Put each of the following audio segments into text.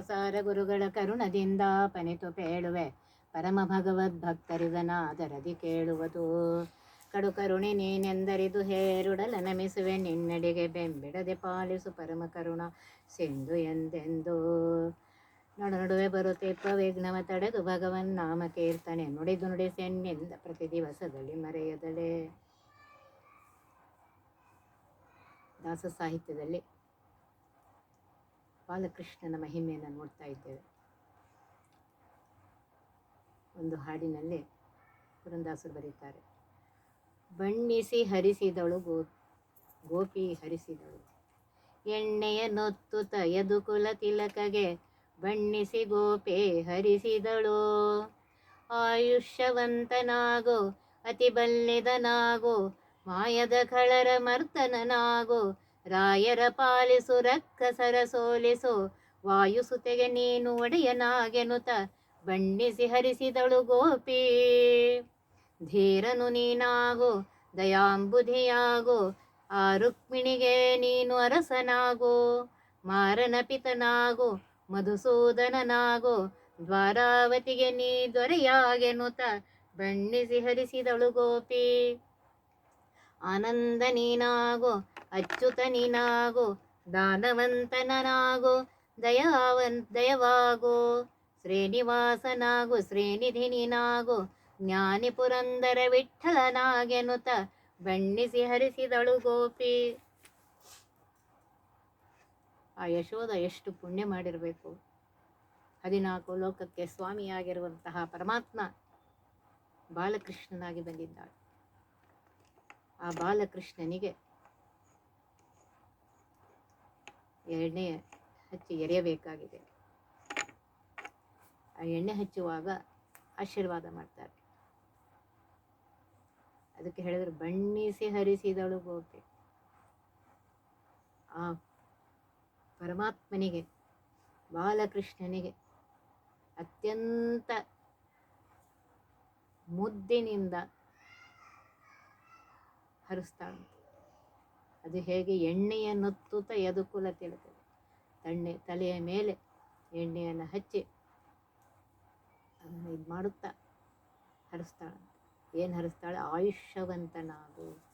ಸಾರ ಗುರುಗಳ ಕರುಣದಿಂದ ಪನಿತು ಪೇಳುವೆ. ಪರಮ ಭಗವದ್ ಭಕ್ತರಿದನಾದರದಿ ಕೇಳುವುದು. ಕಡು ಕರುಣೆ ನೀನೆಂದರಿದು ಹೇರುಡಲ ನಮಿಸುವೆ. ನಿನ್ನಡಿಗೆ ಬೆಂಬಿಡದೆ ಪಾಲಿಸು ಪರಮ ಕರುಣ ಸಿಂಧು ಎಂದೆಂದು. ನಡು ನಡುವೆ ಬರುತ್ತಿಪ್ಪ ವಿಘ್ನವ ತಡೆದು ಭಗವನ್ ನಾಮ ಕೀರ್ತನೆ. ನುಡಿದು ನುಡಿಸೆನ್ನಿಂದ ಪ್ರತಿ ದಿವಸದಲ್ಲಿ ಮರೆಯದಲೆ. ದಾಸ ಸಾಹಿತ್ಯದಲ್ಲಿ ಬಾಲಕೃಷ್ಣನ ಮಹಿಮೆಯನ್ನು ನೋಡ್ತಾ ಇದ್ದೇವೆ. ಒಂದು ಹಾಡಿನಲ್ಲಿ ಪುರಂದಾಸರು ಬರೀತಾರೆ ಬಣ್ಣಿಸಿ ಹರಿಸಿದಳು ಗೋ, ಗೋಪಿ ಹರಿಸಿದಳು. ಎಣ್ಣೆಯ ನೊತ್ತು ತಯದು ಕುಲ ತಿಲಕಗೆ ಬಣ್ಣಿಸಿ ಗೋಪೆ ಹರಿಸಿದಳು. ಆಯುಷ್ಯವಂತನಾಗೋ ಅತಿ ಬಲ್ಲೆದನಾಗೋ ಮಾಯದ ಕಳರ ಮರ್ತನನಾಗೋ ರಾಯರ ಪಾಲಿಸು ರಕ್ಕಸರ ಸೋಲಿಸು. ವಾಯುಸುತೆಗೆ ನೀನು ಒಡೆಯನಾಗೆನುತ. ಬಣ್ಣಿಸಿ ಹರಿಸಿದಳು ಗೋಪಿ. ಧೀರನು ನೀನಾಗು, ದಯಾಂಬುಧಿಯಾಗು. ಆ ರುಕ್ಮಿಣಿಗೆ ನೀನು ಅರಸನಾಗು. ಮಾರನ ಪಿತನಾಗು, ಮಧುಸೂದನನಾಗು. ದ್ವಾರಾವತಿಗೆ ನೀ ದೊರೆಯಾಗೆನುತ. ಬಣ್ಣಿಸಿ ಹರಿಸಿದಳು ಗೋಪಿ. ಆನಂದ ನೀನಾಗು ಅಚ್ಯುತ ದಾನವಂತನಾಗೋ ದಯಾವನ್, ದಯವಾಗು. ಶ್ರೀನಿವಾಸನಾಗು ಶ್ರೀನಿಧಿ ನೀನಾಗು ಜ್ಞಾನಿ ಪುರಂದರ ವಿಠಲನಾಗೆನುತ ಬಣ್ಣಿಸಿ ಹರಿಸಿದಳು ಗೋಪಿ. ಆ ಯಶೋಧ ಎಷ್ಟು ಪುಣ್ಯ ಮಾಡಿರಬೇಕು. ಹದಿನಾಲ್ಕು ಲೋಕಕ್ಕೆ ಸ್ವಾಮಿಯಾಗಿರುವಂತಹ ಪರಮಾತ್ಮ ಬಾಲಕೃಷ್ಣನಾಗಿ ಬಂದಿದ್ದಾಳೆ. ಆ ಬಾಲಕೃಷ್ಣನಿಗೆ ಎಣ್ಣೆ ಹಚ್ಚಿ ಎರೆಯಬೇಕಾಗಿದೆ. ಆ ಎಣ್ಣೆ ಹಚ್ಚುವಾಗ ಆಶೀರ್ವಾದ ಮಾಡ್ತಾರೆ. ಅದಕ್ಕೆ ಹೇಳಿದ್ರು, ಬಣ್ಣಿಸಿ ಹರಿಸಿದಳು ಗೋಪಿ. ಆ ಪರಮಾತ್ಮನಿಗೆ, ಬಾಲಕೃಷ್ಣನಿಗೆ ಅತ್ಯಂತ ಮುದ್ದಿನಿಂದ ಹರಿಸ್ತಾಳಂತೆ ಅದು ಹೇಗೆ ಎಣ್ಣೆಯ ನೊತ್ತುತ್ತ ಯದುಕುಲ ತಿಳುತ್ತದೆ ತಣ್ಣೆ ತಲೆಯ ಮೇಲೆ ಎಣ್ಣೆಯನ್ನು ಹಚ್ಚಿ ಅದನ್ನು ಇದು ಮಾಡುತ್ತಾ ಹರಿಸ್ತಾಳೆ. ಏನು ಹರಿಸ್ತಾಳೆ? ಆಯುಷ್ಯವಂತನಾಗು.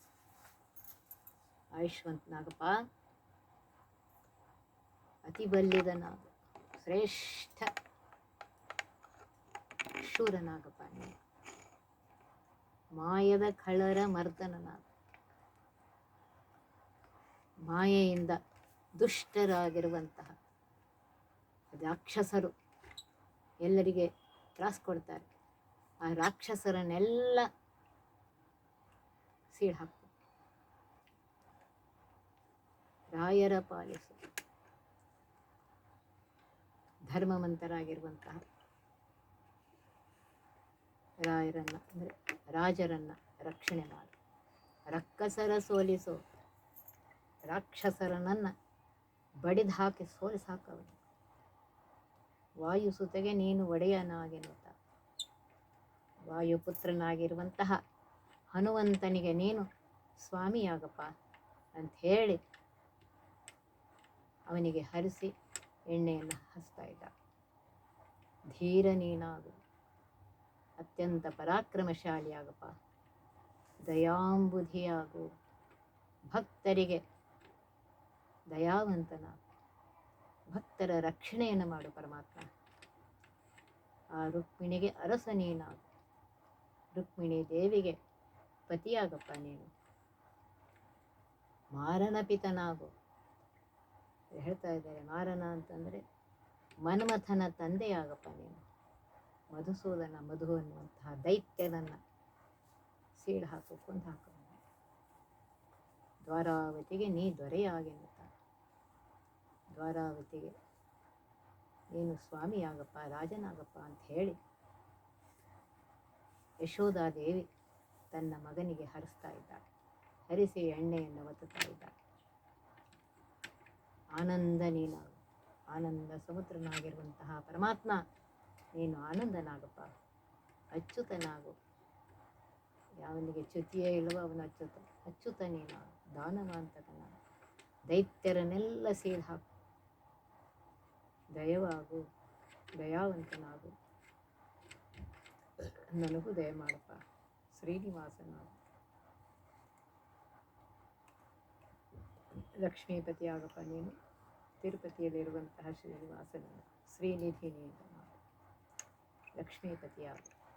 ಆಯುಷ್ಯವಂತನಾಗಪ್ಪ. ಅತಿ ಬಲ್ಲಿದನಾಗು. ಶ್ರೇಷ್ಠ. ಶೂರನಾಗಪ್ಪ ಮಾಯದ ಖಳರ ಮರ್ದನನಾಗ. ಮಾಯೆಯಿಂದ ದುಷ್ಟರಾಗಿರುವಂತಹ ರಾಕ್ಷಸರು ಎಲ್ಲರಿಗೆ ತ್ರಾಸ ಕೊಡ್ತಾರೆ. ಆ ರಾಕ್ಷಸರನ್ನೆಲ್ಲ ಸೀಳು ಹಾಕು ರಾಯರ ಪಾಲಿಸು. ಧರ್ಮವಂತರಾಗಿರುವಂತಹ ರಾಯರನ್ನ ಅಂದರೆ ರಾಜರನ್ನ ರಕ್ಷಣೆ ಮಾಡು. ರಕ್ಕಸರ ಸೋಲಿಸು. ರಾಕ್ಷಸರನನ್ನ ಬಡಿದು ಹಾಕಿ ಸೋಲಿಸಾಕವನು ವಾಯುಸುತೆಗೆ ನೀನು ಒಡೆಯನಾಗಿರುತ್ತ ವಾಯುಪುತ್ರನಾಗಿರುವಂತಹ ಹನುವಂತನಿಗೆ ನೀನು ಸ್ವಾಮಿಯಾಗಪ್ಪ ಅಂತ ಹೇಳಿ ಅವನಿಗೆ ಹರಿಸಿ ಎಣ್ಣೆಯನ್ನು ಹಚ್ತಾ ಇದ್ದ. ಧೀರ ನೀನಾಗು, ಅತ್ಯಂತ ಪರಾಕ್ರಮಶಾಲಿಯಾಗಪ್ಪ. ದಯಾಂಬುಧಿಯಾಗು, ಭಕ್ತರಿಗೆ ದಯಾವಂತನಾಗು ಭಕ್ತರ ರಕ್ಷಣೆಯನ್ನು ಮಾಡು ಪರಮಾತ್ಮ. ಆ ರುಕ್ಮಿಣಿಗೆ ಅರಸ ನೀನಾಗು ರುಕ್ಮಿಣಿ ದೇವಿಗೆ ಪತಿಯಾಗಪ್ಪ ನೀನು. ಮಾರನ ಪಿತನಾಗು. ಹೇಳ್ತಾ ಇದ್ದಾರೆ ಮಾರನ ಅಂತಂದರೆ ಮನ್ಮಥನ ತಂದೆಯಾಗಪ್ಪ ನೀನು. ಮಧುಸೂದನ ಮಧು ಅನ್ನುವಂತಹ ದೈತ್ಯನನ್ನು ಸೀಳು ಹಾಕು ಕೊಂದು ಹಾಕು. ದ್ವಾರಾವತಿಗೆ ನೀ ದೊರೆಯಾಗೆನ್ನುತ್ತ ದ್ವಾರಾವತಿಗೆ. ನೀನು ಸ್ವಾಮಿಯಾಗಪ್ಪ, ರಾಜನಾಗಪ್ಪ ಅಂತ ಹೇಳಿ ಯಶೋಧಾದೇವಿ ತನ್ನ ಮಗನಿಗೆ ಹರಿಸ್ತಾ ಇದ್ದಾಳೆ. ಹರಿಸಿ ಎಣ್ಣೆಯನ್ನು ಒತ್ತುತ್ತಾ ಇದ್ದಾಳೆ. ಆನಂದ ನೀನಾಗು ಆನಂದ ಸಮುದ್ರನಾಗಿರುವಂತಹ ಪರಮಾತ್ಮ, ನೀನು ಆನಂದನಾಗಪ್ಪ. ಅಚ್ಯುತನಾಗು. ಯಾವನಿಗೆ ಚ್ಯುತಿಯೇ ಇಲ್ಲವೋ ಅವನು ಅಚ್ಯುತ ಅಚ್ಯುತ ನೀನು ದಾನವಾಂತಕನಾಗು ದೈತ್ಯರನ್ನೆಲ್ಲ ಸೀಳು ಹಾಕು. ದಯವಾಗು, ದಯಾವಂತನಾಗು. ನನಗೂ ದಯ ಮಾಡಪ್ಪ ಶ್ರೀನಿವಾಸನಾಗು. ಲಕ್ಷ್ಮೀಪತಿ ಆಗಪ್ಪ ನೀನು, ತಿರುಪತಿಯಲ್ಲಿರುವಂತಹ ಶ್ರೀನಿವಾಸನ ಶ್ರೀನಿಧಿ ನೀನು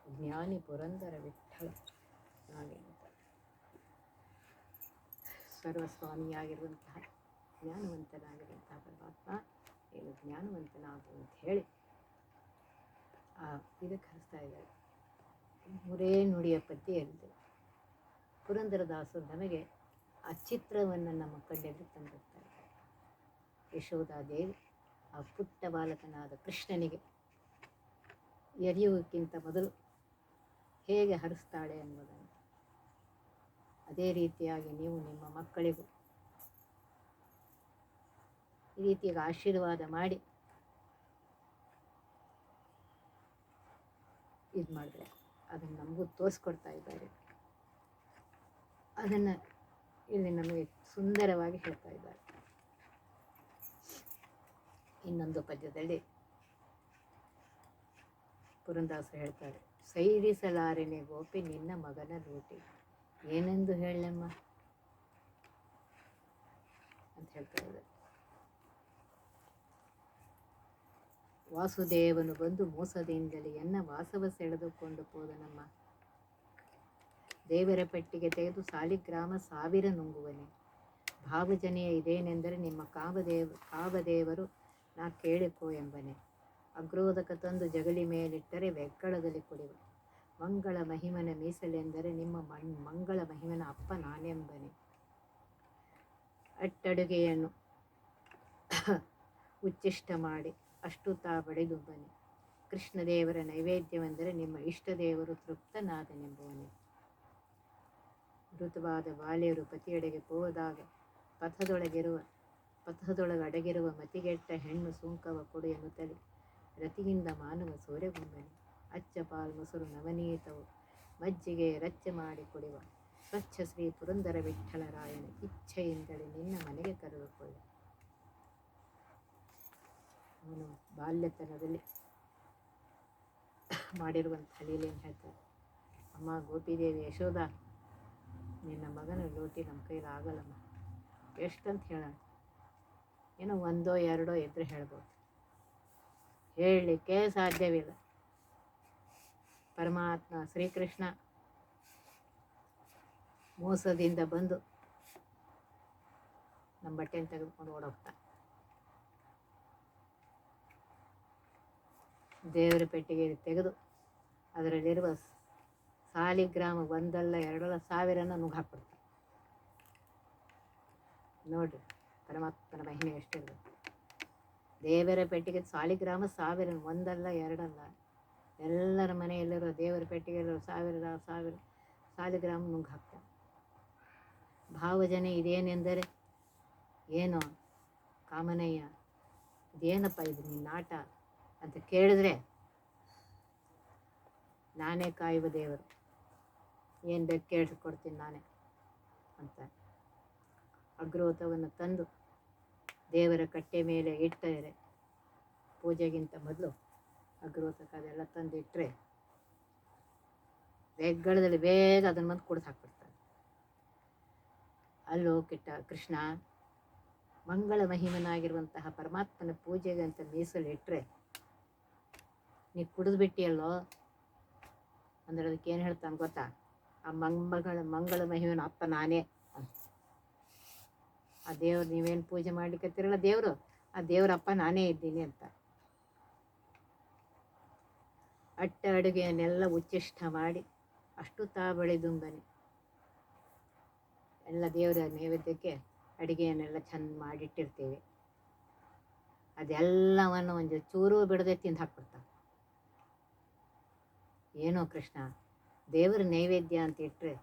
ಜ್ಞಾನಿ ಪುರಂದರ ವಿಠಲ ನಾನೇನು ಸರ್ವಸ್ವಾಮಿಯಾಗಿರುವಂತಹ ಜ್ಞಾನವಂತನಾಗಿರುವಂತಹ ಪರಮಾತ್ಮ ನೀನು ಜ್ಞಾನವಂತನಾಗು ಅಂತ ಹೇಳಿ, ಆ, ಇದಕ್ಕೆ ಹರಿಸ್ತಾ ಇದ್ದಾರೆ. ಮೂರೇ ನುಡಿಯ ಪದ್ಯದಲ್ಲಿ ಪುರಂದರದಾಸರು ನಮಗೆ ಆ ಚಿತ್ರವನ್ನು ನಮ್ಮ ಕಣ್ಣೆದುರು ತಂದಿರ್ತಾ ಇದ್ದಾರೆ ಯಶೋಧಾದೇವಿ ಆ ಪುಟ್ಟ ಬಾಲಕನಾದ ಕೃಷ್ಣನಿಗೆ ಎರೆಯುವುದಕ್ಕಿಂತ ಮೊದಲು ಹೇಗೆ ಹರಿಸ್ತಾಳೆ ಅನ್ನೋದನ್ನು ಅದೇ ರೀತಿಯಾಗಿ ನೀವು ನಿಮ್ಮ ಮಕ್ಕಳಿಗೂ ಈ ರೀತಿಯಾಗಿ ಆಶೀರ್ವಾದ ಮಾಡಿ ಇದು ಮಾಡಿದ್ರೆ ಅದನ್ನು ನಮಗೂ ತೋರಿಸ್ಕೊಡ್ತಾ ಇದ್ದಾರೆ. ಅದನ್ನು ಇಲ್ಲಿ ನಮಗೆ ಸುಂದರವಾಗಿ ಹೇಳ್ತಾ ಇದ್ದಾರೆ. ಇನ್ನೊಂದು ಪದ್ಯದಲ್ಲಿ ಪುರಂದಾಸ ಹೇಳ್ತಾರೆ ಸೈರಿಸಲಾರೆನೆ ಗೋಪಿ ನಿನ್ನ ಮಗನ ಲೂಟಿ, ಏನೆಂದು ಹೇಳಮ್ಮ ಅಂತ ಹೇಳ್ತಾ ಇದ್ದಾರೆ. ವಾಸುದೇವನು ಬಂದು ಮೋಸದಿಂದಲೇ ಎನ್ನ ವಾಸವ ಸೆಳೆದುಕೊಂಡು ಹೋದನಮ್ಮ. ದೇವರ ಪೆಟ್ಟಿಗೆ ತೆಗೆದು ಸಾಲಿಗ್ರಾಮ ಸಾವಿರ ನುಂಗುವನೆ. ಭಾವಜನೆಯ ಇದೇನೆಂದರೆ ನಿಮ್ಮ ಕಾಮದೇವ, ಕಾಮದೇವರು ನಾ ಕೇಳಿಕೋ ಎಂಬನೆ. ಅಗ್ರೋದಕ ತಂದು ಜಗಲಿ ಮೇಲಿಟ್ಟರೆ ವೆಕ್ಕಳದಲ್ಲಿ ಕುಡಿವ. ಮಂಗಳ ಮಹಿಮನ ಮೀಸಲೆಂದರೆ ನಿಮ್ಮ ಮಣ್, ಮಂಗಳ ಮಹಿಮನ ಅಪ್ಪ ನಾನೆಂಬನೆ. ಅಟ್ಟಡುಗೆಯನ್ನು ಉಚ್ಚಿಷ್ಟ ಮಾಡಿ ಅಷ್ಟು ತಾ ಬಡಿದು ಬನ್ನಿ. ಕೃಷ್ಣದೇವರ ನೈವೇದ್ಯವೆಂದರೆ ನಿಮ್ಮ ಇಷ್ಟದೇವರು ತೃಪ್ತನಾದನೆಂಬುವನೆ. ಮೃತವಾದ ಬಾಲ್ಯರು ಪತಿಯೆಡೆಗೆ ಹೋದಾಗ ಪಥದೊಳಗಿರುವ ಪಥದೊಳಗೆ ಅಡಗಿರುವ ಮತಿಗೆಟ್ಟ ಹೆಣ್ಣು ಸುಂಕವ ಕೊಡು ಎನ್ನುತ್ತಲೇ ರತಿಯಿಂದ ಮಾನವ ಸೂರ್ಯಗುಂಬನೆ ಅಚ್ಚ ಪಾಲ್ ಮೊಸರು ನವನೀತವು ಮಜ್ಜಿಗೆ ರಚ್ಚೆ ಮಾಡಿ ಕುಡಿವ. ಸ್ವಚ್ಛ ಶ್ರೀ ಪುರಂದರ ವಿಠ್ಠಲರಾಯನ ಇಚ್ಛೆಯಿಂದಲೇ ನಿನ್ನ ಮನೆಗೆ ಕರೆದುಕೊಳ್ಳಿ. ಅವನು ಬಾಲ್ಯತನದಲ್ಲಿ ಮಾಡಿರುವಂಥ ಲೀಲೆಯನ್ನು ಹೇಳ್ತಾರೆ. ಅಮ್ಮ, ಗೋಪಿದೇವಿ, ಯಶೋಧ, ನಿನ್ನ ಮಗನ ಲೋಟಿ ನಮ್ಮ ಕೈಲಿ ಆಗಲ್ಲಮ್ಮ. ಎಷ್ಟಂತ ಹೇಳೋಣ. ಏನೋ ಒಂದೋ ಎರಡೋ ಇದ್ರೆ ಹೇಳ್ಬೋದು. ಹೇಳಲಿಕ್ಕೆ ಸಾಧ್ಯವಿಲ್ಲ. ಪರಮಾತ್ಮ ಶ್ರೀಕೃಷ್ಣ ಮೋಸದಿಂದ ಬಂದು ನಮ್ಮ ಬಟ್ಟೆಯನ್ನು ತೆಗೆದುಕೊಂಡು ಓಡೋಗ್ತಾನೆ. ದೇವರ ಪೆಟ್ಟಿಗೆ ತೆಗೆದು ಅದರಲ್ಲಿರುವ ಸಾಲಿಗ್ರಾಮ ಒಂದಲ್ಲ ಎರಡಲ್ಲ ಸಾವಿರನ ನುಗ್ಗಿ ಹಾಕ್ಬಿಡ್ತಾರೆ. ನೋಡಿರಿ, ಪರಮಾತ್ಮನ ಮಹಿಮೆ ಎಷ್ಟಿರ್ಬೇಕು ದೇವರ ಪೆಟ್ಟಿಗೆ ಸಾಲಿಗ್ರಾಮ ಸಾವಿರ ಒಂದಲ್ಲ ಎರಡಲ್ಲ, ಎಲ್ಲರ ಮನೆಯಲ್ಲಿರೋ ದೇವರ ಪೆಟ್ಟಿಗೆಯಲ್ಲಿರೋ ಸಾವಿರ ಸಾವಿರ ಸಾಲಿಗ್ರಾಮ ನುಗ್ಗಿ ಹಾಕ್ತಾರೆ. ಭಾವಜನೆ ಇದೇನೆಂದರೆ, ಏನೋ ಕಾಮನಯ್ಯ, ಇದೇನಪ್ಪ ಇದು ನಿನ್ನ ಆಟ? ಅಂತ ಕೇಳಿದ್ರೆ, ನಾನೇ ಕಾಯುವ ದೇವರು. ಏನು ಬೇಕು ಕೇಳಿಸ್ಕೊಡ್ತೀನಿ ನಾನೇ ಅಂತ ಅಗ್ರೋತವನ್ನು ತಂದು ದೇವರ ಕಟ್ಟೆ ಮೇಲೆ ಇಟ್ಟರೆ, ಪೂಜೆಗಿಂತ ಮೊದಲು ಅಗ್ರೋತಕ್ಕೆ ಅದೆಲ್ಲ ತಂದು ಇಟ್ಟರೆ ಬೆಗ್ಗಳದಲ್ಲಿ ಬೇಗ ಅದನ್ನು ಬಂದು ಕುಡಿದು ಹಾಕ್ಬಿಡ್ತಾರೆ. ಅಲ್ಲೋ ಕಿಟ್ಟ ಕೃಷ್ಣ, ಮಂಗಳ ಮಹಿಮನಾಗಿರುವಂತಹ ಪರಮಾತ್ಮನ ಪೂಜೆಗೆ ಅಂತ ಮೀಸಲು ನೀ ಕುಡಿದು ಬಿಟ್ಟಿಯಲ್ಲೋ ಅಂದ್ರೆ ಅದಕ್ಕೆ ಏನು ಹೇಳ್ತಾನೆ ಗೊತ್ತಾ? ಆ ಮಂಗಳ ಮಂಗಳ ಮಹಿಮನ ಅಪ್ಪ ನಾನೇ. ಆ ದೇವ್ರು ನೀವೇನು ಪೂಜೆ ಮಾಡ್ಲಿಕ್ಕತ್ತಿರಲ್ಲ ದೇವರು, ಆ ದೇವರಪ್ಪ ನಾನೇ ಇದ್ದೀನಿ ಅಂತ. ಅಟ್ಟ ಅಡುಗೆಯನ್ನೆಲ್ಲ ಉಚ್ಚಿಷ್ಟ ಮಾಡಿ ಅಷ್ಟು ತಾ ಬಳಿದುಂಬನೆ ಎಲ್ಲ ದೇವರ ನೈವೇದ್ಯಕ್ಕೆ ಅಡುಗೆಯನ್ನೆಲ್ಲ ಚೆಂದ ಮಾಡಿಟ್ಟಿರ್ತೀವಿ. ಅದೆಲ್ಲವನ್ನು ಒಂದು ಚೂರು ಬಿಡದೆ ತಿಂದು ಹಾಕ್ಬಿಡ್ತಾನೆ. ಏನೋ ಕೃಷ್ಣ, ದೇವರ ನೈವೇದ್ಯ ಅಂತ ಇಟ್ಟರೆ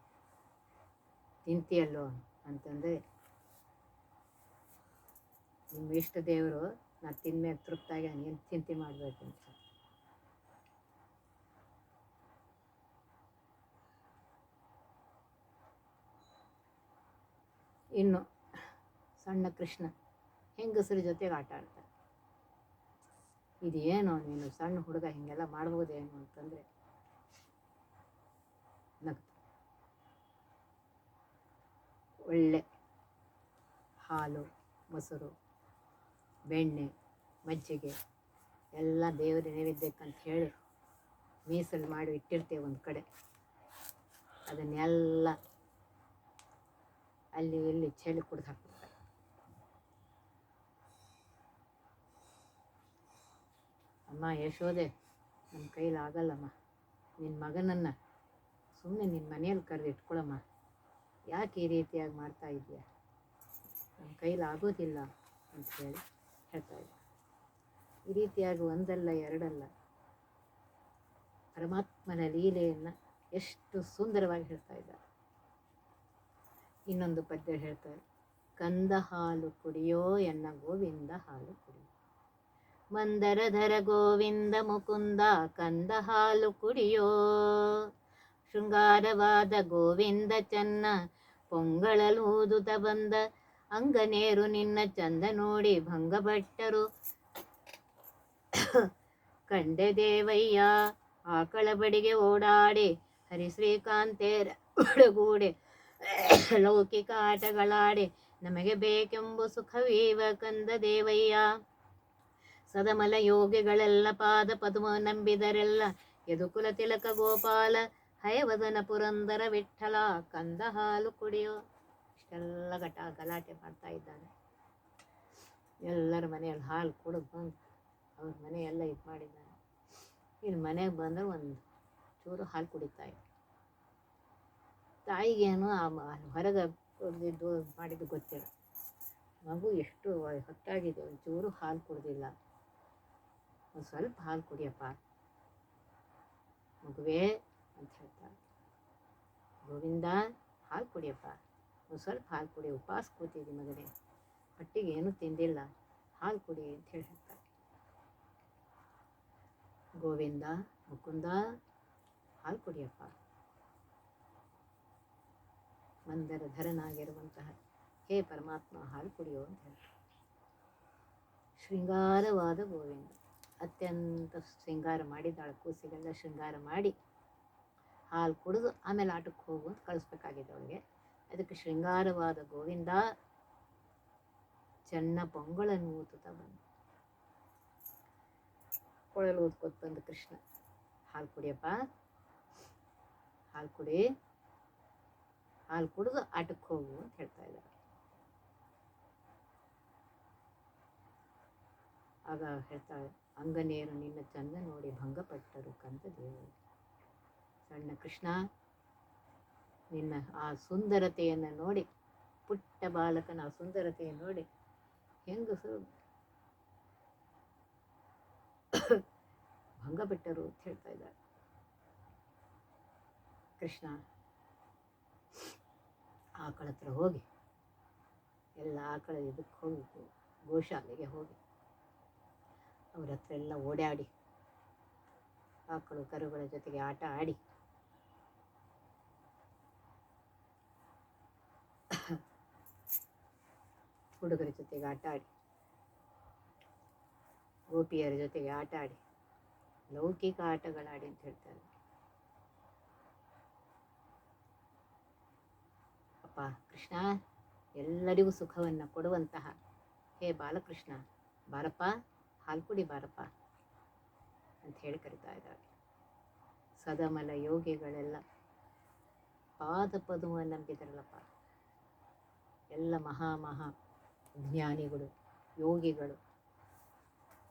ತಿಂತೀಯಲ್ಲೋ ಅಂತಂದರೆ, ನಿಮ್ಮ ಇಷ್ಟ ದೇವರು, ನಾನು ತಿನ್ಮೇಲೆ ತೃಪ್ತಾಗಿ ಏನು ಚಿಂತೆ ಮಾಡಬೇಕು ಅಂತ. ಇನ್ನು ಸಣ್ಣ ಕೃಷ್ಣ ಹೆಂಗಸರ ಜೊತೆಗೆ ಆಟ ಆಡ್ತಾರೆ. ಇದೇನು ನೀನು ಸಣ್ಣ ಹುಡುಗ ಹಿಂಗೆಲ್ಲ ಮಾಡ್ಬೋದೇನು ಅಂತಂದರೆ ಒಳ್ಳೆ ಹಾಲು, ಮೊಸರು, ಬೆಣ್ಣೆ, ಮಜ್ಜಿಗೆ ಎಲ್ಲ ದೇವರ ನೈವೇದ್ಯಕ್ಕಂತ ಹೇಳಿ ಮೀಸಲು ಮಾಡಿ ಇಟ್ಟಿರ್ತೇವೆ ಒಂದು ಕಡೆ. ಅದನ್ನೆಲ್ಲ ಅಲ್ಲಿ ಇಲ್ಲಿ ಚಳಿ ಕುಡಿದು ಹಾಕ್ಬಿಡ್ತಾರೆ ಅಮ್ಮ ಯಶೋದೆ ನಮ್ಮ ಕೈಲಿ ಆಗಲ್ಲಮ್ಮ. ನಿನ್ನ ಮಗನನ್ನು ಸುಮ್ಮನೆ ನಿನ್ನ ಮನೆಯಲ್ಲಿ ಕರೆದು ಯಾಕೆ ಈ ರೀತಿಯಾಗಿ ಮಾಡ್ತಾ ಇದೆಯಾ ನಮ್ಮ ಕೈಲಿ ಆಗೋದಿಲ್ಲ ಅಂತ ಹೇಳಿ ಹೇಳ್ತಾ ಇದ್ದ. ಈ ರೀತಿಯಾಗಿ ಒಂದಲ್ಲ, ಎರಡಲ್ಲ. ಪರಮಾತ್ಮನ ಲೀಲೆಯನ್ನು ಎಷ್ಟು ಸುಂದರವಾಗಿ ಹೇಳ್ತಾ ಇದ್ದಾರೆ ಇನ್ನೊಂದು ಪದ್ಯ ಹೇಳ್ತಾರೆ ಕಂದ ಹಾಲು ಕುಡಿಯೋ ಎನ್ನ ಗೋವಿಂದ ಹಾಲು ಕುಡಿಯೋ. ಮಂದರಧರ ಗೋವಿಂದ ಮುಕುಂದ ಕಂದ ಹಾಲು ಕುಡಿಯೋ. ಶೃಂಗಾರವಾದ ಗೋವಿಂದ ಚನ್ನ ಪೊಂಗಳಲೂದುತ ಬಂದ ಅಂಗನೇರು ನಿನ್ನ ಚಂದ ನೋಡಿ ಭಂಗಭಟ್ಟರು ಕಂಡೆ ದೇವಯ್ಯ, ಆಕಳ ಬಡಿಗೆ ಓಡಾಡಿ ಹರಿಶ್ರೀಕಾಂತೇರ ಒಡಗೂಡೆ ಲೌಕಿಕ ಆಟಗಳಾಡಿ ನಮಗೆ ಬೇಕೆಂಬ ಸುಖವೀವ ಕಂದ ದೇವಯ್ಯ. ಸದಮಲ ಯೋಗಿಗಳೆಲ್ಲ ಪಾದ ಪದ್ಮ ನಂಬಿದರೆಲ್ಲ, ಯದುಕುಲ ತಿಲಕ ಗೋಪಾಲ ಹಯವದನ ಪುರಂದರ ವಿಠಲ ಕಂದ ಹಾಲು ಕುಡಿಯೋ. ಇಷ್ಟೆಲ್ಲ ಘಟ ಗಲಾಟೆ ಮಾಡ್ತಾ ಇದ್ದಾನೆ. ಎಲ್ಲರ ಮನೆಯಲ್ಲಿ ಹಾಲು ಕುಡಿದು ಬಂದು ಅವ್ರ ಮನೆಯೆಲ್ಲ ಇದು ಮಾಡಿದ್ದಾನೆ. ಇನ್ನು ಮನೆಗೆ ಬಂದ್ರೆ ಒಂದು ಚೂರು ಹಾಲು ಕುಡಿತಾ ಇದ್ದ. ತಾಯಿಗೇನು ಆ ಹೊರಗೆ ಕುಡ್ದಿದ್ದು ಮಾಡಿದ್ದು ಗೊತ್ತಿಲ್ಲ. ಮಗು ಎಷ್ಟು ಹೊತ್ತಾಗಿದೆ ಒಂಚೂರು ಹಾಲು ಕುಡ್ದಿಲ್ಲ. ಒಂದು ಸ್ವಲ್ಪ ಹಾಲು ಕುಡಿಯಪ್ಪ. ಮಗುವೇ ಅಂತ ಹೇಳ್ತಾರೆ ಗೋವಿಂದ, ಹಾಲು ಕುಡಿಯಪ್ಪ. ಒಂದು ಸ್ವಲ್ಪ ಹಾಲು ಕುಡಿ ಉಪವಾಸ ಕೂತಿದ್ದಿ ಮಗನೇ. ಹೊಟ್ಟಿಗೆ ಏನೂ ತಿಂದಿಲ್ಲ. ಹಾಲು ಕುಡಿ ಅಂತ ಹೇಳಿ ಹೇಳ್ತಾರೆ ಗೋವಿಂದ, ಮುಕುಂದ, ಹಾಲು ಕುಡಿಯಪ್ಪ. ಮಂದರ ಧರನಾಗಿರುವಂತಹ ಹೇ ಪರಮಾತ್ಮ, ಹಾಲು ಕುಡಿಯೋ ಅಂತ ಹೇಳ್ತಾರೆ ಶೃಂಗಾರವಾದ ಗೋವಿಂದ. ಅತ್ಯಂತ ಶೃಂಗಾರ ಮಾಡಿದ್ದಾಳೆ, ಕೂಸಿಗೆಲ್ಲ ಶೃಂಗಾರ ಮಾಡಿ ಹಾಲು ಕುಡಿದು ಆಮೇಲೆ ಆಟಕ್ಕೆ ಹೋಗು ಅಂತ ಕಳಿಸ್ಬೇಕಾಗಿದೆ ಅವನಿಗೆ. ಅದಕ್ಕೆ ಶೃಂಗಾರವಾದ ಗೋವಿಂದ ಚೆನ್ನ ಪೊಂಗಳನ್ನು ಊತುತ್ತಾ ಬಂದ. ಕೊಳಲು ಊದ್ಕೊತ್ ಬಂದ ಕೃಷ್ಣ. ಹಾಲು ಕುಡಿಯಪ್ಪ. ಹಾಲು ಕುಡಿ. ಹಾಲು ಕುಡಿದು ಆಟಕ್ಕೆ ಹೋಗು ಅಂತ ಹೇಳ್ತಾ ಇದ್ದಾರೆ. ಆಗ ಹೇಳ್ತಾಳೆ ಅಂಗನೇರು ನಿನ್ನ ಚಂದ ನೋಡಿ ಭಂಗಪಟ್ಟರು ಕಂದ ದೇವರು ಸಣ್ಣ ಕೃಷ್ಣ, ನಿನ್ನ ಆ ಸುಂದರತೆಯನ್ನು ನೋಡಿ, ಪುಟ್ಟ ಬಾಲಕನ ಆ ಸುಂದರತೆಯನ್ನು ನೋಡಿ ಹೆಂಗಸರು ಭಂಗಪಟ್ಟರು ಅಂತ ಹೇಳ್ತಾ ಇದ್ದಾರೆ ಕೃಷ್ಣ, ಆಕಳ ಹತ್ರ ಹೋಗಿ, ಎಲ್ಲ ಆಕಳ ಇದಕ್ಕೆ ಹೋಗಿ ಗೋಶಾಲೆಗೆ ಹೋಗಿ, ಅವ್ರ ಹತ್ರ ಎಲ್ಲ ಓಡಾಡಿ, ಆಕಳು ಕರುಗಳ ಜೊತೆಗೆ ಆಟ ಆಡಿ ಹುಡುಗರ ಜೊತೆಗೆ ಆಟ ಆಡಿ, ಗೋಪಿಯರ ಜೊತೆಗೆ ಆಟ ಆಡಿ, ಲೌಕಿಕ ಆಟಗಳಾಡಿ ಅಂತ ಹೇಳ್ತಾರೆ. ಅಪ್ಪ ಕೃಷ್ಣ, ಎಲ್ಲರಿಗೂ ಸುಖವನ್ನು ಕೊಡುವಂತಹ, ಹೇ ಬಾಲಕೃಷ್ಣ, ಬಾರಪ್ಪ, ಹಾಲು ಕುಡಿ ಬಾರಪ್ಪ ಅಂತ ಹೇಳಿ ಕರಿತಾ ಇದ್ದಾರೆ. ಸದಮಲ ಯೋಗಿಗಳೆಲ್ಲ ಪಾದ ಪದುವ ನಂಬಿದರಲ್ಲಪ್ಪ. ಎಲ್ಲ ಮಹಾ ಮಹಾ ಜ್ಞಾನಿಗಳು ಯೋಗಿಗಳು,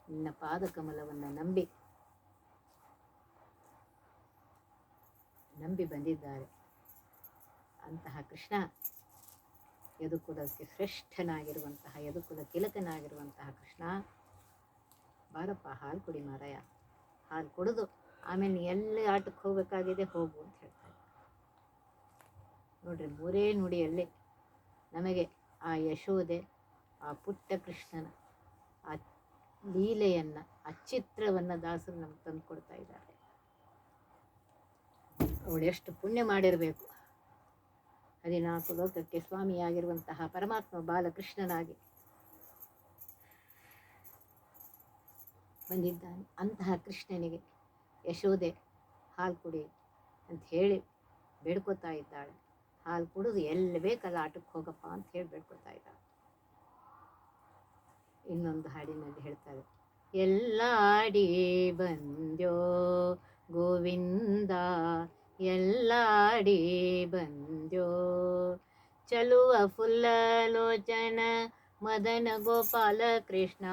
ನಿನ್ನ ಪಾದಕಮಲವನ್ನು ನಂಬಿ ನಂಬಿ ಬಂದಿದ್ದಾರೆ. ಅಂತಹ ಕೃಷ್ಣ ಯದುಕುಲಕ್ಕೆ ಶ್ರೇಷ್ಠನಾಗಿರುವಂತಹ ಯದುಕುಲ ತಿಲಕನಾಗಿರುವಂತಹ ಕೃಷ್ಣ, ಬಾರಪ್ಪ, ಹಾಲು ಕುಡಿ ಮಾರಾಯ. ಹಾಲು ಕುಡಿದು ಆಮೇಲೆ ಎಲ್ಲಿ ಆಟಕ್ಕೆ ಹೋಗಬೇಕಾಗಿದೆ ಹೋಗು ಅಂತ ಹೇಳ್ತಾರೆ ನೋಡ್ರಿ ಮೂರೇ ನುಡಿಯಲ್ಲಿ ನಮಗೆ ಆ ಯಶೋದೆ ಆ ಪುಟ್ಟ ಕೃಷ್ಣನ ಆ ಲೀಲೆಯನ್ನು, ಆ ಚಿತ್ರವನ್ನು ದಾಸರು ನಮ್ಗೆ ತಂದು ಕೊಡ್ತಾ ಇದ್ದಾರೆ. ಅವಳು ಎಷ್ಟು ಪುಣ್ಯ ಮಾಡಿರಬೇಕು. ಹದಿನಾಲ್ಕು ಲೋಕಕ್ಕೆ ಸ್ವಾಮಿಯಾಗಿರುವಂತಹ ಪರಮಾತ್ಮ ಬಾಲಕೃಷ್ಣನಾಗಿ ಬಂದಿದ್ದಾನೆ. ಅಂತಹ ಕೃಷ್ಣನಿಗೆ ಯಶೋದೆ ಹಾಲು ಕುಡಿ ಅಂತ ಹೇಳಿ ಬೇಡ್ಕೋತಾ ಇದ್ದಾಳೆ. ಹಾಲು ಕುಡಿದು ಎಲ್ಲಿ ಬೇಕಲ್ಲ ಆಟಕ್ಕೆ ಹೋಗಪ್ಪ ಅಂತ ಹೇಳಿ ಬೇಡ್ಕೋತಾ ಇದ್ದಾಳೆ. ಇನ್ನೊಂದು ಹಾಡಿನಲ್ಲಿ ಹೇಳ್ತಾರೆ. ಎಲ್ಲಾಡಿ ಬಂದ್ಯೋ ಗೋವಿಂದ ಎಲ್ಲಾಡಿ ಬಂದ್ಯೋ, ಚಲುವ ಫುಲ್ಲಲೋಚನ ಮದನ ಗೋಪಾಲ ಕೃಷ್ಣ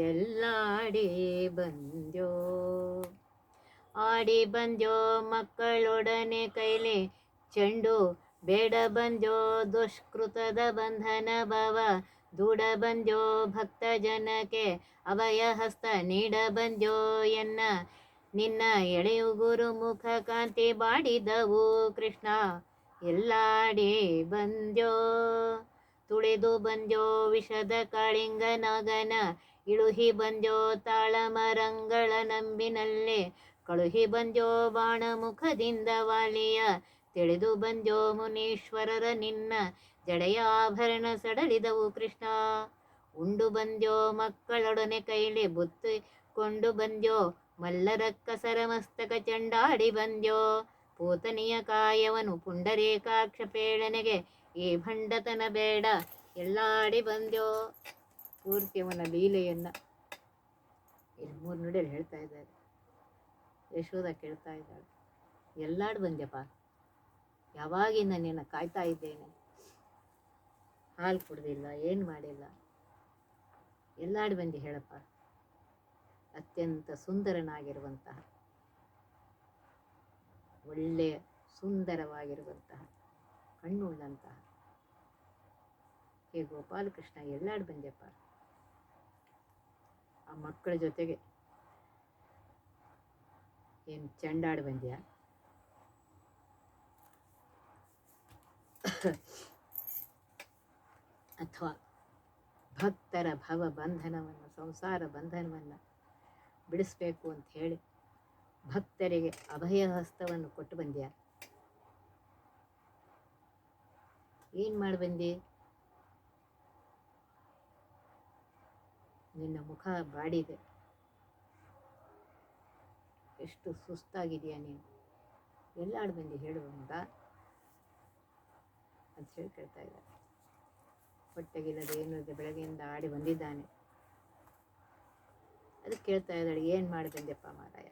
ಎಲ್ಲಾಡಿ ಬಂದ್ಯೋ, ಆಡಿ ಬಂದ್ಯೋ ಮಕ್ಕಳೊಡನೆ ಕೈಲಿ ಚೆಂಡು, ಬೇಡ ಬಂದ್ಯೋ ದುಷ್ಕೃತದ ಬಂಧನ ಭವ ದೂಡ ಬಂದ್ಯೋ ಭಕ್ತ ಜನಕ್ಕೆ ಅಭಯ ಹಸ್ತ ನೀಡ ಬಂದ್ಯೋ ಎನ್ನ. ನಿನ್ನ ಎಳೆಯು ಗುರು ಮುಖ ಕಾಂತಿ ಬಾಡಿದವು ಕೃಷ್ಣ. ಎಲ್ಲಾಡಿ ಬಂದ್ಯೋ. ತುಳಿದು ಬಂದ್ಯೋ ವಿಷದ ಕಾಳಿಂಗ ನಗನ. ಇಳುಹಿ ಬಂದ್ಯೋ ತಾಳಮರಂಗಳ ನಂಬಿನಲ್ಲಿ. ಕಳುಹಿ ಬಂದ್ಯೋ ಬಾಣ ಮುಖದಿಂದ ವಾಲಿಯ. ತಿಳಿದು ಬಂದ್ಯೋ ಮುನೀಶ್ವರರ ನಿನ್ನ. ಜಡೆಯ ಆಭರಣ ಸಡಲಿದವು ಕೃಷ್ಣ. ಉಂಡು ಬಂದ್ಯೋ ಮಕ್ಕಳೊಡನೆ ಕೈಲಿ ಬುತ್ತಿಕೊಂಡು ಬಂದ್ಯೋ ಮಲ್ಲರಕ್ಕಸರ ಮಸ್ತಕ ಚಂಡಾಡಿ ಬಂದ್ಯೋ. ಪೂತನಿಯ ಕಾಯವನು ಪುಂಡರೇಕಾಕ್ಷ ಪೇಳನೆಗೆ ಈ ಭಂಡತನ ಬೇಡ ಎಲ್ಲಾಡಿ ಬಂದ್ಯೋ. ಪೂರ್ತಿ ಅವನ ಲೀಲೆಯನ್ನ ಇಲ್ಲಿ ಮೂರು ನುಡಿಯಲ್ಲಿ ಹೇಳ್ತಾ ಇದ್ದಾರೆ. ಯಶೋಧ ಕೇಳ್ತಾ ಇದ್ದಾಳೆ. ಎಲ್ಲಾಡು ಬಂದ್ಯಪ್ಪ. ಯಾವಾಗಿಂದ ನಿನ್ನ ಕಾಯ್ತಾ ಇದ್ದೇನೆ? ಹಾಲು ಕುಡ್ದಿಲ್ಲ, ಏನು ಮಾಡಿಲ್ಲ. ಎಲ್ಲಾಡಿ ಬಂದು ಹೇಳಪ್ಪ, ಅತ್ಯಂತ ಸುಂದರನಾಗಿರುವಂತಹ ಒಳ್ಳೆಯ ಸುಂದರವಾಗಿರುವಂತಹ, ಕಣ್ಣುಳ್ಳಂತಹ ಹೇ ಗೋಪಾಲಕೃಷ್ಣ ಎಲ್ಲಾಡಿ ಬಂದ್ಯಪ್ಪ. ಆ ಮಕ್ಕಳ ಜೊತೆಗೆ ಏನು ಚೆಂಡಾಡಿ ಬಂದ್ಯಾ? ಅಥವಾ ಭಕ್ತರ ಭವ ಬಂಧನವನ್ನು ಸಂಸಾರ ಬಂಧನವನ್ನು ಬಿಡಿಸ್ಬೇಕು ಅಂತ ಹೇಳಿ ಭಕ್ತರಿಗೆ ಅಭಯ ಹಸ್ತವನ್ನು ಕೊಟ್ಟು ಬಂದ್ಯಾ? ಏನು ಮಾಡಿ ಬಂದಿ? ನಿನ್ನ ಮುಖ ಬಾಡಿದೆ. ಎಷ್ಟು ಸುಸ್ತಾಗಿದೆಯಾ ನೀನು? ಎಲ್ಲಾಡ್ ಬಂದು ಹೇಳುವ ಮಗ ಅಂತ ಹೇಳಿ ಕೇಳ್ತಾ ಇದ್ದಾರೆ. ಹೊಟ್ಟೆಗಿಲ್ಲದೆ ಏನು ಇದೆ ಬೆಳಗ್ಗೆಯಿಂದ ಆಡಿ ಬಂದಿದ್ದಾನೆ. ಅದಕ್ಕೆ ಕೇಳ್ತಾ ಇದ್ದಾಳೆ, ಏನು ಮಾಡಿದಂದೆಪ್ಪ ಮಾರಾಯ.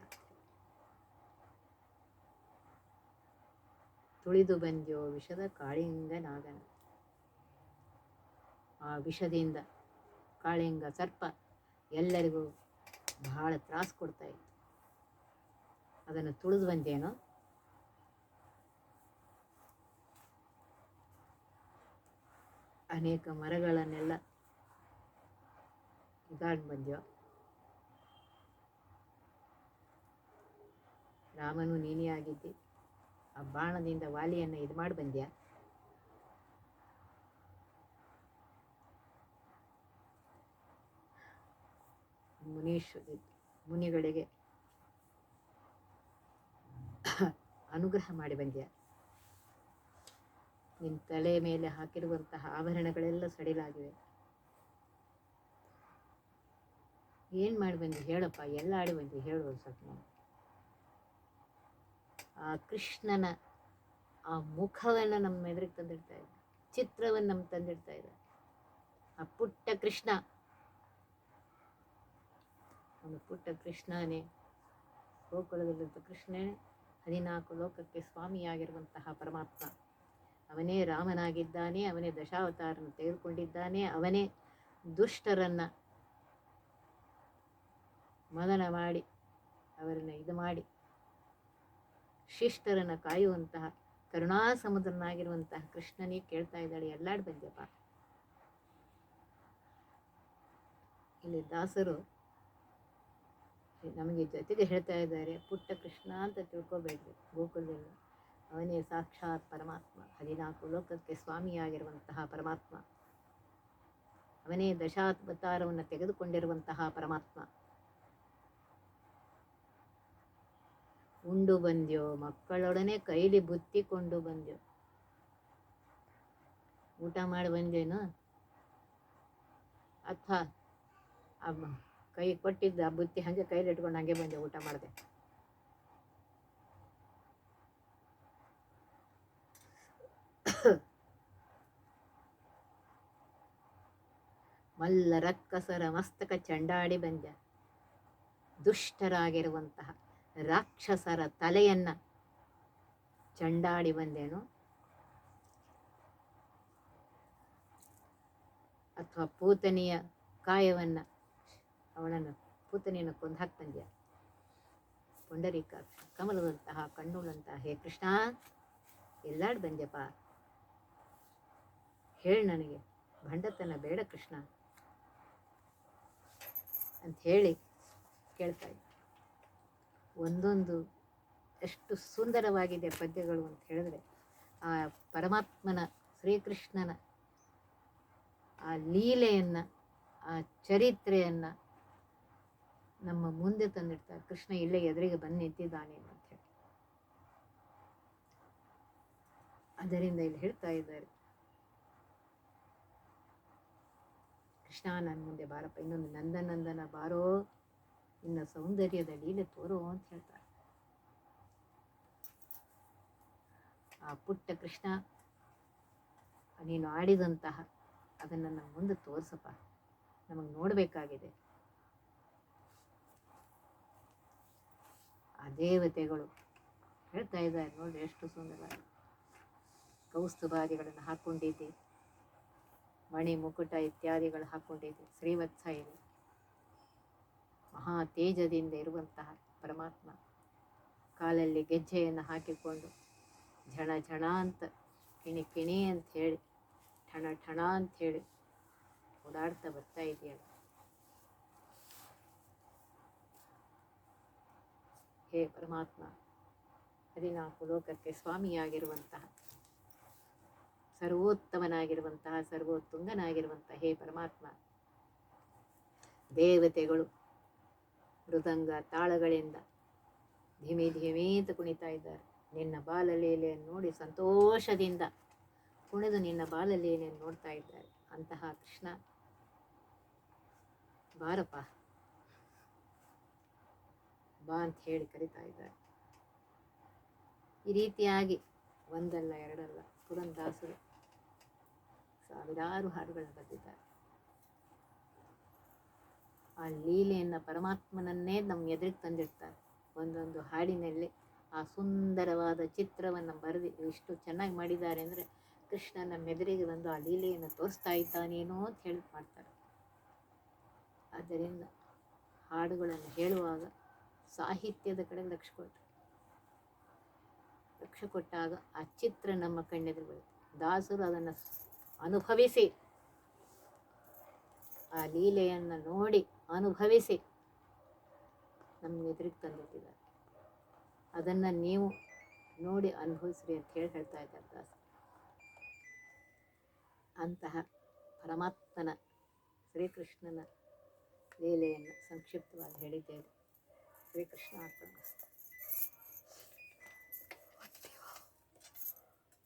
ತುಳಿದು ಬಂದ್ಯೋ, ವಿಷದ ಕಾಳಿಂಗ ನಾಗನ. ಆ ವಿಷದಿಂದ ಕಾಳಿಂಗ ಸರ್ಪ ಎಲ್ಲರಿಗೂ ಬಹಳ ತ್ರಾಸು ಕೊಡ್ತಾ ಇತ್ತು ಅದನ್ನು ತುಳಿದು ಬಂದೇನೋ? ಅನೇಕ ಮರಗಳನ್ನೆಲ್ಲ ಇದಾಗಿ ಬಂದ್ಯೋ ರಾಮನು ನೀನೇ ಆಗಿದ್ದಿ. ಆ ಬಾಣದಿಂದ ವಾಲಿಯನ್ನು ಇದು ಮಾಡಿ ಬಂದ್ಯಾ? ಮುನೀಶ್ ಮುನಿಗಳಿಗೆ ಅನುಗ್ರಹ ಮಾಡಿ ಬಂದ್ಯಾ? ನಿನ್ನ ತಲೆ ಮೇಲೆ ಹಾಕಿರುವಂತಹ ಆಭರಣಗಳೆಲ್ಲ ಸಡಿಲಾಗಿವೆ. ಏನು ಮಾಡಿ ಬಂದು ಹೇಳಪ್ಪ, ಎಲ್ಲ ಆಡಿ ಬಂದು ಹೇಳು ಸ್ವಲ್ಪ ಆ ಕೃಷ್ಣನ ಆ ಮುಖವನ್ನು ನಮ್ಮ ಎದುರಿಗೆ ತಂದಿಡ್ತಾ ಇದ್ದ ಚಿತ್ರವನ್ನು ನಮ್ಮ ತಂದಿಡ್ತಾ ಇದ್ದ ಆ ಪುಟ್ಟ ಕೃಷ್ಣ, ಅವನು ಪುಟ್ಟ ಕೃಷ್ಣನೇ, ಗೋಕುಲದಲ್ಲಿದ್ದ ಕೃಷ್ಣನೇ, ಹದಿನಾಲ್ಕು ಲೋಕಕ್ಕೆ ಸ್ವಾಮಿಯಾಗಿರುವಂತಹ ಪರಮಾತ್ಮ. ಅವನೇ ರಾಮನಾಗಿದ್ದಾನೆ, ಅವನೇ ದಶಾವತಾರನ ತೆಗೆದುಕೊಂಡಿದ್ದಾನೆ, ಅವನೇ ದುಷ್ಟರನ್ನು ಮದನ ಮಾಡಿ, ಅವರನ್ನು ಇದು ಮಾಡಿ, ಶಿಷ್ಟರನ್ನು ಕಾಯುವಂತಹ ಕರುಣಾ ಕೃಷ್ಣನೇ ಕೇಳ್ತಾ ಇದ್ದಾಳೆ, ಎಲ್ಲಾಡ್ ಬಂದ್ಯಪ್ಪ. ಇಲ್ಲಿ ದಾಸರು ನಮಗೆ ಜೊತೆಗೆ ಹೇಳ್ತಾ ಇದ್ದಾರೆ, ಪುಟ್ಟ ಕೃಷ್ಣ ಅಂತ ತಿಳ್ಕೊಬೇಡ್ರಿ ಗೋಕುಲದಲ್ಲಿ. ಅವನೇ ಸಾಕ್ಷಾತ್ ಪರಮಾತ್ಮ. ಹದಿನಾಲ್ಕು ಲೋಕಕ್ಕೆ ಸ್ವಾಮಿಯಾಗಿರುವಂತಹ ಪರಮಾತ್ಮ. ಅವನೇ ದಶಾವತಾರವನ್ನು ತೆಗೆದುಕೊಂಡಿರುವಂತಹ ಪರಮಾತ್ಮ. ಉಂಡು ಬಂದ್ಯೋ, ಮಕ್ಕಳೊಡನೆ ಕೈಲಿ ಬುತ್ತಿಕೊಂಡು ಬಂದ್ಯೋ. ಊಟ ಮಾಡಿ ಬಂದೇನು ಅಥವಾ ಆ ಕೈ ಕೊಟ್ಟಿದ್ದ ಬುತ್ತಿ ಹಾಗೆ ಕೈಲಿ ಇಟ್ಕೊಂಡು ಹಾಗೆ ಬಂದೆ ಊಟ ಮಾಡಿದೆ. ಮಲ್ಲ ರಕ್ಕಸರ ಮಸ್ತಕ ಚಂಡಾಡಿ ಬಂದ. ದುಷ್ಟರಾಗಿರುವಂತಹ ರಾಕ್ಷಸರ ತಲೆಯನ್ನ ಚಂಡಾಡಿ ಬಂದೇನು. ಅಥವಾ ಪೂತನಿಯ ಕಾಯವನ್ನ ಅವಳನ್ನು ಪೂತನಿಯನ್ನು ಕೊಂದು ಹಾಕ್ತಂದ್ಯ? ಬಂದ್ಯ ಪುಂಡರೀಕ ಕಮಲದಂತಹ ಕಣ್ಣುಗಳಂತಹ ಹೇ ಕೃಷ್ಣ, ಎಲ್ಲಾಡ್ ಬಂದ್ಯಪ್ಪ. ಹೇಳಿ ನನಗೆ ಭಂಡತನ ಬೇಡ ಕೃಷ್ಣ ಅಂತ ಹೇಳಿ ಕೇಳ್ತಾ ಇದ್ದೆ. ಒಂದೊಂದು ಎಷ್ಟು ಸುಂದರವಾಗಿದೆ ಪದ್ಯಗಳು ಅಂತ ಹೇಳಿದ್ರೆ, ಆ ಪರಮಾತ್ಮನ, ಶ್ರೀಕೃಷ್ಣನ, ಆ ಲೀಲೆಯನ್ನು, ಆ ಚರಿತ್ರೆಯನ್ನು ನಮ್ಮ ಮುಂದೆ ತಂದಿಡ್ತಾರೆ ಕೃಷ್ಣ ಇಲ್ಲೇ ಎದುರಿಗೆ ಬಂದು ನಿಂತಿದ್ದಾನೆ ಅಂತ ಹೇಳಿ. ಅದರಿಂದ ಇಲ್ಲಿ ಹೇಳ್ತಾ ಇದ್ದಾರೆ ಕೃಷ್ಣ ನನ್ನ ಮುಂದೆ ಬಾರಪ್ಪ, ಇನ್ನೊಂದು ನಂದನಂದನ ಬಾರೋ, ನಿನ್ನ ಸೌಂದರ್ಯದ ಲೀಲೆ ತೋರೋ ಅಂತ ಹೇಳ್ತಾರೆ. ಆ ಪುಟ್ಟ ಕೃಷ್ಣ, ನೀನು ಆಡಿದಂತಹ ಅದನ್ನು ನಮ್ಮ ಮುಂದೆ ತೋರ್ಸಪ್ಪ, ನಮಗೆ ನೋಡಬೇಕಾಗಿದೆ. ಆ ದೇವತೆಗಳು ಹೇಳ್ತಾ ಇದ್ದಾರೆ ನೋಡ್ರಿ, ಎಷ್ಟು ಸುಂದರ. ಕೌಸ್ತುಭಾದಿಗಳನ್ನು ಹಾಕ್ಕೊಂಡಿದ್ದೆ ಮಣಿ, ಮುಕುಟ ಇತ್ಯಾದಿಗಳು ಹಾಕ್ಕೊಂಡಿದ್ದೆ ಶ್ರೀವತ್ಸ ಇದೆ ಮಹಾ ತೇಜದಿಂದ ಇರುವಂತಹ ಪರಮಾತ್ಮ ಕಾಲಲ್ಲಿ ಗೆಜ್ಜೆಯನ್ನು ಹಾಕಿಕೊಂಡು ಝಣ ಝಣ ಅಂತ, ಕಿಣಿ ಕಿಣಿ ಅಂತ ಹೇಳಿ, ಠಣ ಠಣ ಅಂತ ಹೇಳಿ ಓಡಾಡ್ತಾ ಬರ್ತಾ ಇದೆಯಲ್ಲ. ಹೇ ಪರಮಾತ್ಮ, ಹದಿನಾಲ್ಕು ಲೋಕಕ್ಕೆ ಸ್ವಾಮಿಯಾಗಿರುವಂತಹ ಸರ್ವೋತ್ತಮನಾಗಿರುವಂತಹ, ಸರ್ವೋತ್ತುಂಗನಾಗಿರುವಂತಹ, ಹೇ ಪರಮಾತ್ಮ. ದೇವತೆಗಳು ಮೃದಂಗ ತಾಳಗಳಿಂದ ಧಿಮಿ ಧಿಮೇತ ಕುಣಿತಾ ಇದ್ದಾರೆ. ನಿನ್ನ ಬಾಲಲೀಲೆಯನ್ನು ನೋಡಿ ಸಂತೋಷದಿಂದ ಕುಣಿದು ನಿನ್ನ ಬಾಲಲೀಲೆಯನ್ನು ನೋಡ್ತಾ ಇದ್ದಾರೆ. ಅಂತಹ ಕೃಷ್ಣ. ಬಾರಪ್ಪ. ಬಾ ಅಂತ ಹೇಳಿ ಕರಿತಾ ಇದ್ದಾರೆ. ಈ ರೀತಿಯಾಗಿ ಒಂದಲ್ಲ ಎರಡಲ್ಲ ಪುರಂದಾಸರು ಸಾವಿರಾರು ಹಾಡುಗಳನ್ನು ಬರೆದಿದ್ದಾರೆ. ಆ ಲೀಲೆಯನ್ನು ಪರಮಾತ್ಮನನ್ನೇ ನಮ್ಮ ಎದುರಿಗೆ ತಂದಿರ್ತಾರೆ ಒಂದೊಂದು ಹಾಡಿನಲ್ಲಿ ಆ ಸುಂದರವಾದ ಚಿತ್ರವನ್ನು ಬರೆದು ಎಷ್ಟು ಚೆನ್ನಾಗಿ ಮಾಡಿದ್ದಾರೆ ಅಂದರೆ ಕೃಷ್ಣ ನಮ್ಮ ಎದುರಿಗೆ ಬಂದು ಆ ಲೀಲೆಯನ್ನು ತೋರಿಸ್ತಾ ಇದ್ದಾನೇನೋ ಅಂತ ಹೇಳಿ ಮಾಡ್ತಾರೆ. ಆದ್ದರಿಂದ ಹಾಡುಗಳನ್ನು ಹೇಳುವಾಗ ಸಾಹಿತ್ಯದ ಕಡೆ ಲಕ್ಷ್ಯ ಕೊಟ್ಟರು ಲಕ್ಷ್ಯ ಕೊಟ್ಟಾಗ ಆ ಚಿತ್ರ ನಮ್ಮ ಕಣ್ಣೆದುರು ಬರುತ್ತೆ ದಾಸರು ಅದನ್ನು ಅನುಭವಿಸಿ. ಆ ಲೀಲೆಯನ್ನು ನೋಡಿ ಅನುಭವಿಸಿ. ಎದುರಿಗೆ ತಂದಿಟ್ಟಿದ್ದಾರೆ. ಅದನ್ನು ನೀವು ನೋಡಿ ಅನುಭವಿಸ್ರಿ ಅಂತ ಹೇಳಿ ಹೇಳ್ತಾ ಇದ್ದಾರೆ ದಾಸ. ಅಂತಹ ಪರಮಾತ್ಮನ, ಶ್ರೀಕೃಷ್ಣನ ಲೀಲೆಯನ್ನು ಸಂಕ್ಷಿಪ್ತವಾಗಿ ಹೇಳಿದ್ದೇವೆ ಶ್ರೀಕೃಷ್ಣ ಅರ್ಪಣಮಸ್ತು